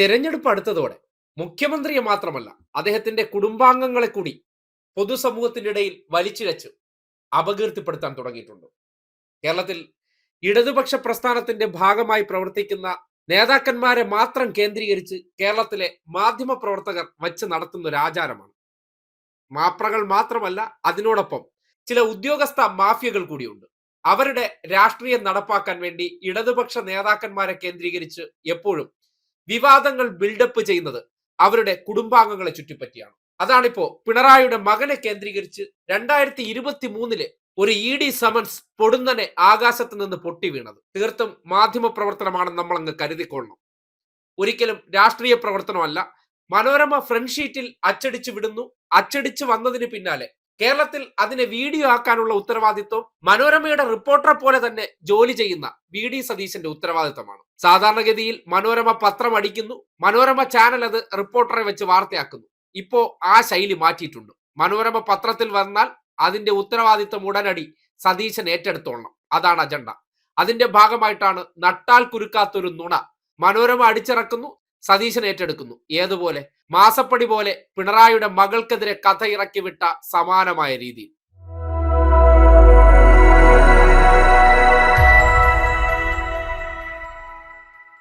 തിരഞ്ഞെടുപ്പ് അടുത്തതോടെ മുഖ്യമന്ത്രിയെ മാത്രമല്ല അദ്ദേഹത്തിന്റെ കുടുംബാംഗങ്ങളെ കൂടി പൊതുസമൂഹത്തിന്റെ ഇടയിൽ വലിച്ചിഴച്ച് അപകീർത്തിപ്പെടുത്താൻ തുടങ്ങിയിട്ടുണ്ട്. കേരളത്തിൽ ഇടതുപക്ഷ പ്രസ്ഥാനത്തിന്റെ ഭാഗമായി പ്രവർത്തിക്കുന്ന നേതാക്കന്മാരെ മാത്രം കേന്ദ്രീകരിച്ച് കേരളത്തിലെ മാധ്യമ പ്രവർത്തകർ വച്ച് നടത്തുന്ന ഒരു ആചാരമാണ്. മാപ്രകൾ മാത്രമല്ല അതിനോടൊപ്പം ചില ഉദ്യോഗസ്ഥ മാഫിയകൾ കൂടിയുണ്ട്. അവരുടെ രാഷ്ട്രീയം നടപ്പാക്കാൻ വേണ്ടി ഇടതുപക്ഷ നേതാക്കന്മാരെ കേന്ദ്രീകരിച്ച് എപ്പോഴും വിവാദങ്ങൾ ബിൽഡപ്പ് ചെയ്യുന്നത് അവരുടെ കുടുംബാംഗങ്ങളെ ചുറ്റിപ്പറ്റിയാണ്. അതാണിപ്പോ പിണറായിയുടെ മകനെ കേന്ദ്രീകരിച്ച് രണ്ടായിരത്തി ഇരുപത്തി മൂന്നിൽ ഒരു ഇ ഡി സമൻസ് പൊടുന്നനെ ആകാശത്ത് നിന്ന് പൊട്ടി വീണത്. തീർത്തും മാധ്യമ പ്രവർത്തനമാണ് നമ്മൾ അങ്ങ് കരുതിക്കൊള്ളണം. ഒരിക്കലും രാഷ്ട്രീയ പ്രവർത്തനമല്ല. മനോരമ ഫ്രണ്ട് ഷീറ്റിൽ അച്ചടിച്ചു വിടുന്നു. അച്ചടിച്ചു വന്നതിന് പിന്നാലെ കേരളത്തിൽ അതിനെ വീഡിയോ ആക്കാനുള്ള ഉത്തരവാദിത്വം മനോരമയുടെ റിപ്പോർട്ടറെ പോലെ തന്നെ ജോലി ചെയ്യുന്ന വി ഡി സതീശന്റെ ഉത്തരവാദിത്തമാണ് സാധാരണഗതിയിൽ മനോരമ പത്രം അടിക്കുന്നു മനോരമ ചാനൽ അത് റിപ്പോർട്ടറെ വെച്ച് വാർത്തയാക്കുന്നു. ഇപ്പോ ആ ശൈലി മാറ്റിയിട്ടുണ്ട്. മനോരമ പത്രത്തിൽ വന്നാൽ അതിന്റെ ഉത്തരവാദിത്വം ഉടനടി സതീശൻ ഏറ്റെടുത്തോളണം. അതാണ് അജണ്ട. അതിന്റെ ഭാഗമായിട്ടാണ് നട്ടാൽ കുരുക്കാത്തൊരു നുണ. മനോരമ അടിച്ചിറക്കുന്നു സതീശൻ ഏറ്റെടുക്കുന്നു. ഏതുപോലെ? മാസപ്പടി പോലെ പിണറായിയുടെ മകൾക്കെതിരെ കഥ ഇറക്കി വിട്ട സമാനമായ രീതിയിൽ.